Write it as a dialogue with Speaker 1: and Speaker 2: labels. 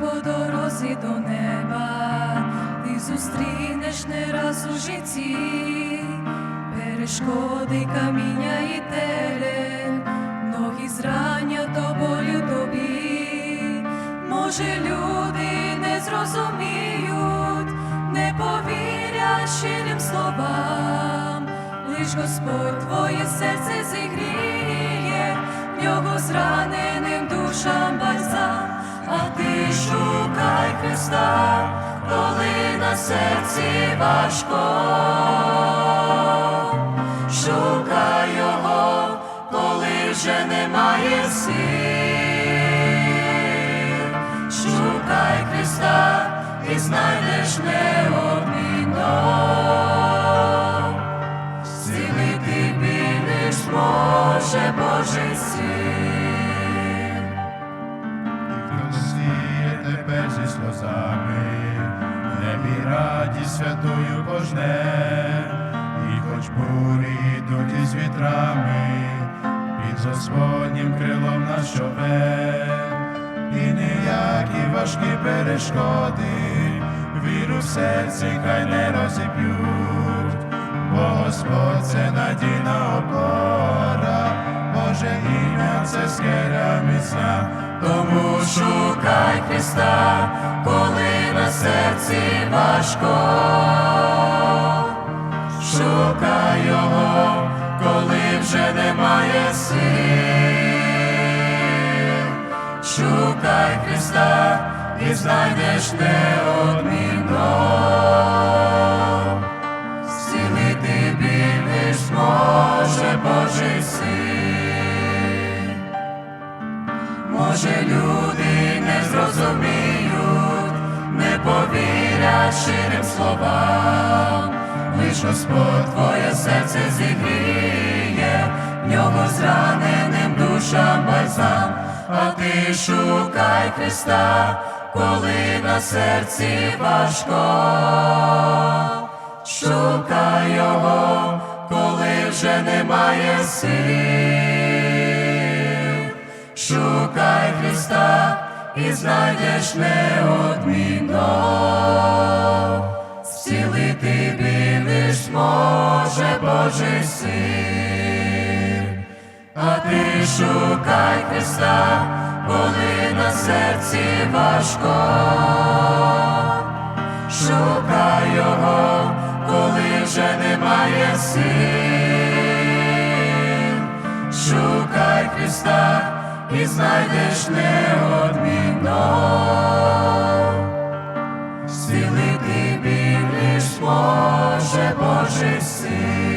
Speaker 1: по дорозі до неба, ти зустрінеш не раз у житті, перешкоди, каміння і терен, ноги зрання до болю тобі. Може, люди не зрозуміють, не повірять щирим словам, лиш Господь твоє серце зігріє, в нього зраненим душам бальзам, а ти шукай Христа, коли на серці важко, шукай його, коли вже немає сил, шукай Христа і знайдеш неодмінно. Зцілити біль лиш може Божий син.
Speaker 2: Сльозами, небі радість святою пожне, і хоч бурі йдуть із вітрами, під Господнім крилом нас чове, і ніякі важкі перешкоди, віру в серці хай не розіб'ють, бо Господь це надійна опора, Боже ім'я це скеля міцна,
Speaker 1: Тому шукай Христа, коли на серці важко, шукай Його, коли вже немає сил, шукай Христа і знайдеш неодмінно. Зцілити біль лиш може Божий син. Словам, лиш Господь твоє серце зігріє, в нього зраненим душам бальзам, а ти шукай Христа, коли на серці важко, шукай його, коли вже немає сил. Шукай Христа і знайдеш неодмінно. Божий син. А ти шукай Христа, коли на серці важко. Шукай Його, коли вже немає сил. Шукай Христа і знайдеш неодмінно. Зцілити біль лиш може Божий син.